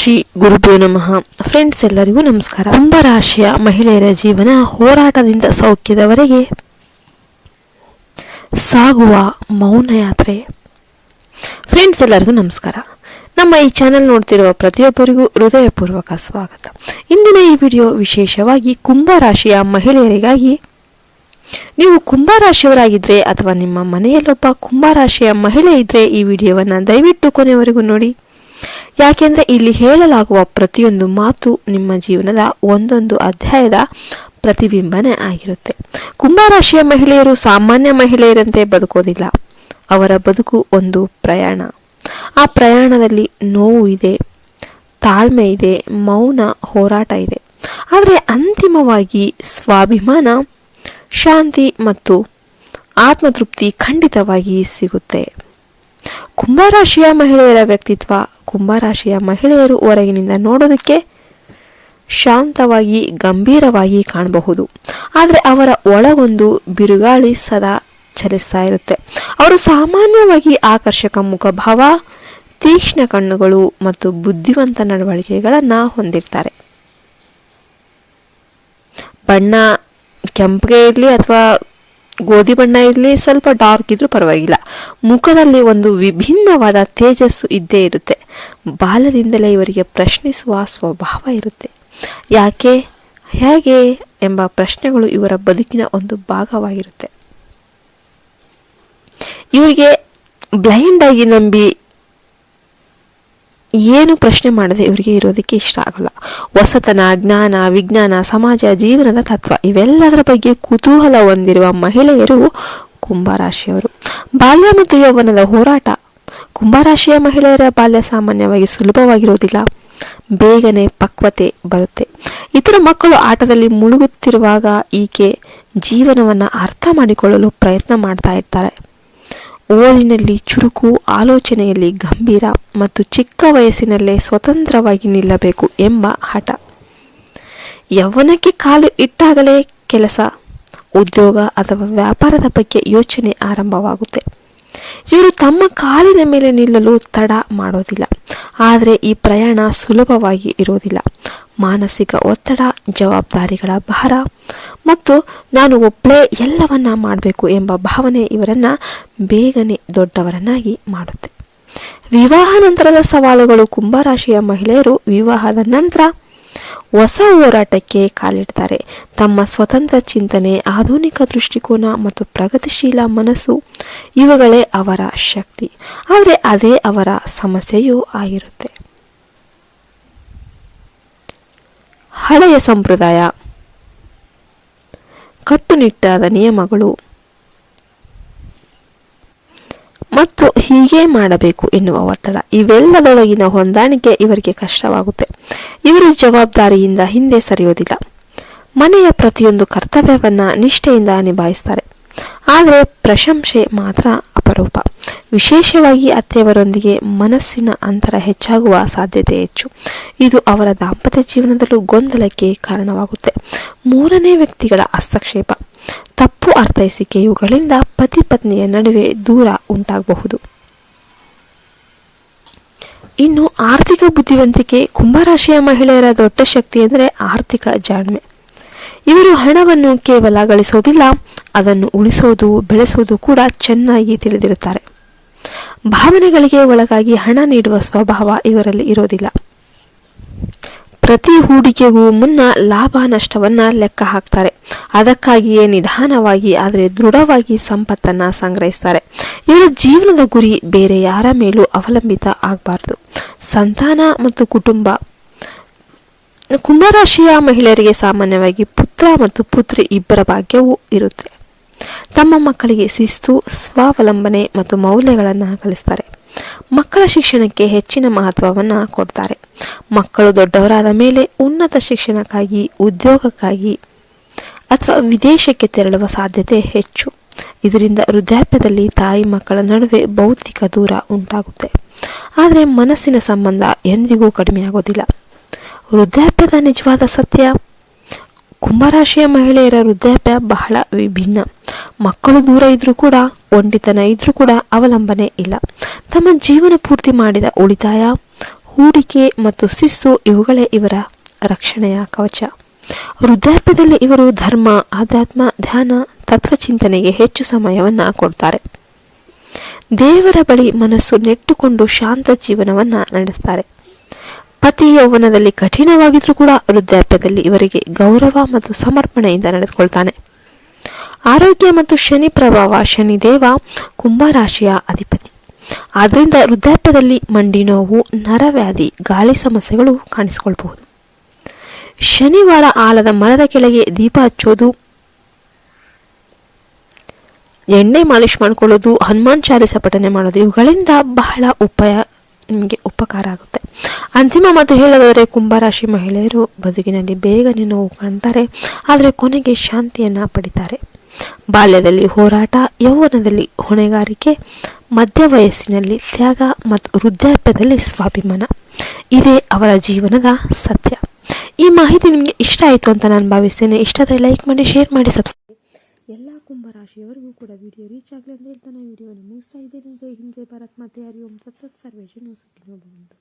ಶ್ರೀ ಗುರುಭ್ಯೋ ನಮಃ. ಫ್ರೆಂಡ್ಸ್ ಎಲ್ಲರಿಗೂ ನಮಸ್ಕಾರ. ಕುಂಭರಾಶಿಯ ಮಹಿಳೆಯರ ಜೀವನ ಹೋರಾಟದಿಂದ ಸೌಖ್ಯದವರೆಗೆ. ಸಾಗುವ ಮೌನ ಯಾತ್ರೆ. ಫ್ರೆಂಡ್ಸ್ ಎಲ್ಲರಿಗೂ ನಮಸ್ಕಾರ. ನಮ್ಮ ಈ ಚಾನೆಲ್ ನೋಡ್ತಿರುವ ಪ್ರತಿಯೊಬ್ಬರಿಗೂ ಹೃದಯಪೂರ್ವಕ ಸ್ವಾಗತ. ಇಂದಿನ ಈ ವಿಡಿಯೋ ವಿಶೇಷವಾಗಿ ಕುಂಭರಾಶಿಯ ಮಹಿಳೆಯರಿಗಾಗಿ. ನೀವು ಕುಂಭರಾಶಿಯವರಾಗಿದ್ದರೆ ಅಥವಾ ನಿಮ್ಮ ಮನೆಯಲ್ಲೊಬ್ಬ ಕುಂಭರಾಶಿಯ ಮಹಿಳೆ ಇದ್ದರೆ ಈ ವಿಡಿಯೋವನ್ನು ದಯವಿಟ್ಟು ಕೊನೆಯವರೆಗೂ ನೋಡಿ. ಯಾಕೆಂದರೆ ಇಲ್ಲಿ ಹೇಳಲಾಗುವ ಪ್ರತಿಯೊಂದು ಮಾತು ನಿಮ್ಮ ಜೀವನದ ಒಂದೊಂದು ಅಧ್ಯಾಯದ ಪ್ರತಿಬಿಂಬನೆ ಆಗಿರುತ್ತೆ. ಕುಂಭರಾಶಿಯ ಮಹಿಳೆಯರು ಸಾಮಾನ್ಯ ಮಹಿಳೆಯರಂತೆ ಬದುಕೋದಿಲ್ಲ. ಅವರ ಬದುಕು ಒಂದು ಪ್ರಯಾಣ. ಆ ಪ್ರಯಾಣದಲ್ಲಿ ನೋವು ಇದೆ, ತಾಳ್ಮೆ ಇದೆ, ಮೌನ ಹೋರಾಟ ಇದೆ. ಆದರೆ ಅಂತಿಮವಾಗಿ ಸ್ವಾಭಿಮಾನ, ಶಾಂತಿ ಮತ್ತು ಆತ್ಮತೃಪ್ತಿ ಖಂಡಿತವಾಗಿ ಸಿಗುತ್ತೆ. ಕುಂಭರಾಶಿಯ ಮಹಿಳೆಯರ ವ್ಯಕ್ತಿತ್ವ ಕುಂಭರಾಶಿಯ ಮಹಿಳೆಯರು ಹೊರಗಿನಿಂದ ನೋಡೋದಕ್ಕೆ ಶಾಂತವಾಗಿ, ಗಂಭೀರವಾಗಿ ಕಾಣಬಹುದು. ಆದರೆ ಅವರ ಒಳಗೊಂದು ಬಿರುಗಾಳಿ ಸದಾ ಚಲಿಸ್ತಾ ಇರುತ್ತೆ. ಅವರು ಸಾಮಾನ್ಯವಾಗಿ ಆಕರ್ಷಕ ಮುಖಭಾವ, ತೀಕ್ಷ್ಣ ಕಣ್ಣುಗಳು ಮತ್ತು ಬುದ್ಧಿವಂತ ನಡವಳಿಕೆಗಳನ್ನು ಹೊಂದಿರ್ತಾರೆ. ಬಣ್ಣ ಕೆಂಪಗೆ ಇರಲಿ ಅಥವಾ ಗೋಧಿ ಬಣ್ಣ ಇರಲಿ, ಸ್ವಲ್ಪ ಡಾರ್ಕ್ ಇದ್ರೂ ಪರವಾಗಿಲ್ಲ. ಮುಖದಲ್ಲಿ ಒಂದು ವಿಭಿನ್ನವಾದ ತೇಜಸ್ಸು ಇದ್ದೇ ಇರುತ್ತೆ. ಬಾಲ್ಯದಿಂದಲೇ ಇವರಿಗೆ ಪ್ರಶ್ನಿಸುವ ಸ್ವಭಾವ ಇರುತ್ತೆ. ಯಾಕೆ? ಹೇಗೆ ಎಂಬ ಪ್ರಶ್ನೆಗಳು ಇವರ ಬದುಕಿನ ಒಂದು ಭಾಗವಾಗಿರುತ್ತೆ. ಇವರಿಗೆ ಬ್ಲೈಂಡ್ ಆಗಿ ನಂಬಿ ಏನು ಪ್ರಶ್ನೆ ಮಾಡದೆ ಇವರಿಗೆ ಇರೋದಕ್ಕೆ ಇಷ್ಟ ಆಗಲ್ಲ. ಹೊಸತನ ಜ್ಞಾನ, ವಿಜ್ಞಾನ, ಸಮಾಜ, ಜೀವನದ ತತ್ವ ಇವೆಲ್ಲದರ ಬಗ್ಗೆ ಕುತೂಹಲ ಹೊಂದಿರುವ ಮಹಿಳೆಯರು ಕುಂಭರಾಶಿಯವರು. ಬಾಲ್ಯ ಮತ್ತು ಯೌವನದ ಹೋರಾಟ. ಕುಂಭರಾಶಿಯ ಮಹಿಳೆಯರ ಬಾಲ್ಯ ಸಾಮಾನ್ಯವಾಗಿ ಸುಲಭವಾಗಿರುವುದಿಲ್ಲ. ಬೇಗನೆ ಪಕ್ವತೆ ಬರುತ್ತೆ. ಇತರ ಮಕ್ಕಳು ಆಟದಲ್ಲಿ ಮುಳುಗುತ್ತಿರುವಾಗ ಈಕೆ ಜೀವನವನ್ನು ಅರ್ಥ ಮಾಡಿಕೊಳ್ಳಲು ಪ್ರಯತ್ನ ಮಾಡ್ತಾ ಇರ್ತಾರೆ ಓದಿನಲ್ಲಿ ಚುರುಕು, ಆಲೋಚನೆಯಲ್ಲಿ ಗಂಭೀರ ಮತ್ತು ಚಿಕ್ಕ ವಯಸ್ಸಿನಲ್ಲೇ ಸ್ವತಂತ್ರವಾಗಿ ನಿಲ್ಲಬೇಕು ಎಂಬ ಹಠ. ಯೌವನಕ್ಕೆ ಕಾಲು ಇಟ್ಟಾಗಲೇ ಕೆಲಸ, ಉದ್ಯೋಗ ಅಥವಾ ವ್ಯಾಪಾರದ ಬಗ್ಗೆ ಯೋಚನೆ ಆರಂಭವಾಗುತ್ತೆ. ಇವರು ತಮ್ಮ ಕಾಲಿನ ಮೇಲೆ ನಿಲ್ಲಲು ತಡ ಮಾಡೋದಿಲ್ಲ. ಆದರೆ ಈ ಪ್ರಯಾಣ ಸುಲಭವಾಗಿ ಇರೋದಿಲ್ಲ. ಮಾನಸಿಕ ಒತ್ತಡ, ಜವಾಬ್ದಾರಿಗಳ ಭಾರ ಮತ್ತು ನಾನು ಒಬ್ಬಳೇ ಎಲ್ಲವನ್ನ ಮಾಡಬೇಕು ಎಂಬ ಭಾವನೆ ಇವರನ್ನು ಬೇಗನೆ ದೊಡ್ಡವರನ್ನಾಗಿ ಮಾಡುತ್ತೆ. ವಿವಾಹ ನಂತರದ ಸವಾಲುಗಳು ಕುಂಭರಾಶಿಯ ಮಹಿಳೆಯರು ವಿವಾಹದ ನಂತರ ಹೊಸ ಹೋರಾಟಕ್ಕೆ ಕಾಲಿಡ್ತಾರೆ. ತಮ್ಮ ಸ್ವತಂತ್ರ ಚಿಂತನೆ, ಆಧುನಿಕ ದೃಷ್ಟಿಕೋನ ಮತ್ತು ಪ್ರಗತಿಶೀಲ ಮನಸ್ಸು ಇವುಗಳೇ ಅವರ ಶಕ್ತಿ. ಆದರೆ ಅದೇ ಅವರ ಸಮಸ್ಯೆಯೂ ಆಗಿರುತ್ತೆ. ಹಳೆಯ ಸಂಪ್ರದಾಯ. ಕಟ್ಟುನಿಟ್ಟಾದ ನಿಯಮಗಳು. ಮತ್ತು ಹೀಗೆ ಮಾಡಬೇಕು ಎನ್ನುವ ಒತ್ತಡ. ಇವೆಲ್ಲದೊಳಗಿನ ಹೊಂದಾಣಿಕೆ ಇವರಿಗೆ ಕಷ್ಟವಾಗುತ್ತೆ. ಇವರು ಜವಾಬ್ದಾರಿಯಿಂದ ಹಿಂದೆ ಸರಿಯೋದಿಲ್ಲ. ಮನೆಯ ಪ್ರತಿಯೊಂದು ಕರ್ತವ್ಯವನ್ನು ನಿಷ್ಠೆಯಿಂದ ನಿಭಾಯಿಸ್ತಾರೆ. ಆದರೆ ಪ್ರಶಂಸೆ ಮಾತ್ರ ಅಪರೂಪ. ವಿಶೇಷವಾಗಿ ಅತ್ತೆಯವರೊಂದಿಗೆ ಮನಸ್ಸಿನ ಅಂತರ ಹೆಚ್ಚಾಗುವ ಸಾಧ್ಯತೆ ಹೆಚ್ಚು. ಇದು ಅವರ ದಾಂಪತ್ಯ ಜೀವನದಲ್ಲೂ ಗೊಂದಲಕ್ಕೆ ಕಾರಣವಾಗುತ್ತೆ. ಮೂರನೇ ವ್ಯಕ್ತಿಗಳ ಹಸ್ತಕ್ಷೇಪ. ತಪ್ಪು ಅರ್ಥೈಸಿಕೆ ಇವುಗಳಿಂದ ಪತಿ ಪತ್ನಿಯ ನಡುವೆ ದೂರ ಉಂಟಾಗಬಹುದು. ಇನ್ನು ಆರ್ಥಿಕ ಬುದ್ಧಿವಂತಿಕೆ. ಕುಂಭರಾಶಿಯ ಮಹಿಳೆಯರ ದೊಡ್ಡ ಶಕ್ತಿ ಎಂದರೆ ಆರ್ಥಿಕ ಜಾಣ್ಮೆ. ಇವರು ಹಣವನ್ನು ಕೇವಲ ಗಳಿಸೋದಿಲ್ಲ ಅದನ್ನು ಉಳಿಸೋದು, ಬೆಳೆಸೋದು ಕೂಡ ಚೆನ್ನಾಗಿ ತಿಳಿದಿರುತ್ತಾರೆ. ಭಾವನೆಗಳಿಗೆ ಒಳಗಾಗಿ ಹಣ ನೀಡುವ ಸ್ವಭಾವ ಇವರಲ್ಲಿ ಇರೋದಿಲ್ಲ. ಪ್ರತಿ ಹೂಡಿಕೆಗೂ ಮುನ್ನ ಲಾಭ ನಷ್ಟವನ್ನ ಲೆಕ್ಕ ಹಾಕ್ತಾರೆ. ಅದಕ್ಕಾಗಿಯೇ ನಿಧಾನವಾಗಿ, ಆದರೆ ದೃಢವಾಗಿ ಸಂಪತ್ತನ್ನ ಸಂಗ್ರಹಿಸ್ತಾರೆ. ಇವರ ಜೀವನದ ಗುರಿ ಬೇರೆ ಯಾರ ಮೇಲೂ ಅವಲಂಬಿತ ಆಗಬಾರ್ದು. ಸಂತಾನ ಮತ್ತು ಕುಟುಂಬ ಕುಂಭರಾಶಿಯ ಮಹಿಳೆಯರಿಗೆ ಸಾಮಾನ್ಯವಾಗಿ ಪುತ್ರ ಮತ್ತು ಪುತ್ರಿ ಇಬ್ಬರ ಭಾಗ್ಯವೂ ಇರುತ್ತೆ. ತಮ್ಮ ಮಕ್ಕಳಿಗೆ ಶಿಸ್ತು, ಸ್ವಾವಲಂಬನೆ ಮತ್ತು ಮೌಲ್ಯಗಳನ್ನು ಕಲಿಸ್ತಾರೆ. ಮಕ್ಕಳ ಶಿಕ್ಷಣಕ್ಕೆ ಹೆಚ್ಚಿನ ಮಹತ್ವವನ್ನು ಕೊಡ್ತಾರೆ. ಮಕ್ಕಳು ದೊಡ್ಡವರಾದ ಮೇಲೆ ಉನ್ನತ ಶಿಕ್ಷಣಕ್ಕಾಗಿ, ಉದ್ಯೋಗಕ್ಕಾಗಿ ಅಥವಾ ವಿದೇಶಕ್ಕೆ ತೆರಳುವ ಸಾಧ್ಯತೆ ಹೆಚ್ಚು. ಇದರಿಂದ ವೃದ್ಧಾಪ್ಯದಲ್ಲಿ ತಾಯಿ ಮಕ್ಕಳ ನಡುವೆ ಭೌತಿಕ ದೂರ ಉಂಟಾಗುತ್ತೆ. ಆದರೆ ಮನಸ್ಸಿನ ಸಂಬಂಧ ಎಂದಿಗೂ ಕಡಿಮೆಯಾಗೋದಿಲ್ಲ. ವೃದ್ಧಾಪ್ಯದ ನಿಜವಾದ ಸತ್ಯ? ಕುಂಭರಾಶಿಯ ಮಹಿಳೆಯರ ವೃದ್ಧಾಪ್ಯ ಬಹಳ ವಿಭಿನ್ನ. ಮಕ್ಕಳು ದೂರ ಇದ್ರೂ ಕೂಡ ಒಂಟಿತನ ಇದ್ರೂ ಕೂಡ ಅವಲಂಬನೆ ಇಲ್ಲ. ತಮ್ಮ ಜೀವನ ಪೂರ್ತಿ ಮಾಡಿದ ಉಳಿತಾಯ, ಹೂಡಿಕೆ ಮತ್ತು ಶಿಸ್ತು ಇವುಗಳೇ ಇವರ ರಕ್ಷಣೆಯ ಕವಚ. ವೃದ್ಧಾಪ್ಯದಲ್ಲಿ ಇವರು ಧರ್ಮ, ಆಧ್ಯಾತ್ಮ, ಧ್ಯಾನ ತತ್ವಚಿಂತನೆಗೆ ಹೆಚ್ಚು ಸಮಯವನ್ನು ಕೊಡ್ತಾರೆ. ದೇವರ ಬಳಿ ಮನಸ್ಸು ನೆಟ್ಟುಕೊಂಡು ಶಾಂತ ಜೀವನವನ್ನು ನಡೆಸ್ತಾರೆ. ಪತಿ ಯೌವನದಲ್ಲಿ ಕಠಿಣವಾಗಿದ್ರೂ ಕೂಡ ವೃದ್ಧಾಪ್ಯದಲ್ಲಿ ಇವರಿಗೆ ಗೌರವ ಮತ್ತು ಸಮರ್ಪಣೆಯಿಂದ ನಡೆದುಕೊಳ್ತಾನೆ. ಆರೋಗ್ಯ ಮತ್ತು ಶನಿ ಪ್ರಭಾವ ಶನಿದೇವ ಕುಂಭರಾಶಿಯ ಅಧಿಪತಿ. ಆದ್ದರಿಂದ ವೃದ್ಧಾಪ್ಯದಲ್ಲಿ ಮಂಡಿ ನೋವು ನರವ್ಯಾಧಿ ಗಾಳಿ ಸಮಸ್ಯೆಗಳು ಕಾಣಿಸಿಕೊಳ್ಬಹುದು. ಶನಿವಾರ ಆಲದ ಮರದ ಕೆಳಗೆ ದೀಪ ಹಚ್ಚೋದು, ಎಣ್ಣೆ ಮಾಲಿಶ್ ಮಾಡಿಕೊಳ್ಳೋದು, ಹನುಮಾನ್ ಚಾಲಿಸ ಪಠನೆ ಮಾಡೋದು, ಇವುಗಳಿಂದ ಬಹಳ ಉಪಾಯ ನಿಮಗೆ ಉಪಕಾರ ಆಗುತ್ತೆ. ಅಂತಿಮ ಮತ್ತು ಹೇಳೋದಾದರೆ ಕುಂಭರಾಶಿ ಮಹಿಳೆಯರು ಬದುಕಿನಲ್ಲಿ ಬೇಗನೆ ನೋವು ಕಾಣ್ತಾರೆ, ಆದರೆ ಕೊನೆಗೆ ಶಾಂತಿಯನ್ನು ಪಡಿತಾರೆ. ಬಾಲ್ಯದಲ್ಲಿ ಹೋರಾಟ, ಯೌವನದಲ್ಲಿ ಹೊಣೆಗಾರಿಕೆ, ಮಧ್ಯ ವಯಸ್ಸಿನಲ್ಲಿ ತ್ಯಾಗ ಮತ್ತು ವೃದ್ಧಾಪ್ಯದಲ್ಲಿ ಸ್ವಾಭಿಮಾನ. ಇದೇ ಅವರ ಜೀವನದ ಸತ್ಯ. ಈ ಮಾಹಿತಿ ನಿಮಗೆ ಇಷ್ಟ ಆಯಿತು ಅಂತ ನಾನು ಭಾವಿಸ್ತೇನೆ. ಇಷ್ಟಾದರೆ ಲೈಕ್ ಮಾಡಿ, ಶೇರ್ ಮಾಡಿ ಸಬ್ಸ್ಕ್ರೈಬ್ ಎಲ್ಲ ಕುಂಭರಾಶಿಯವರಿಗೂ ಕೂಡ ವಿಡಿಯೋ ರೀಚ್ ಆಗಲಿ ಅಂತ ಹೇಳ್ತಾನೆ ವಿಡಿಯೋನ ಮುಗಿಸ್ತಾ ಇದ್ದೇನೆ. ಜೈ ಹಿಂದ್, ಜೈ ಭಾರತ್. ಮತ್ತೆ ಹರಿ ಓಂ ತತ್ಸತ್ ಸರ್ವೇಶನು ಸುಖಿನೋ ಭವಂತು.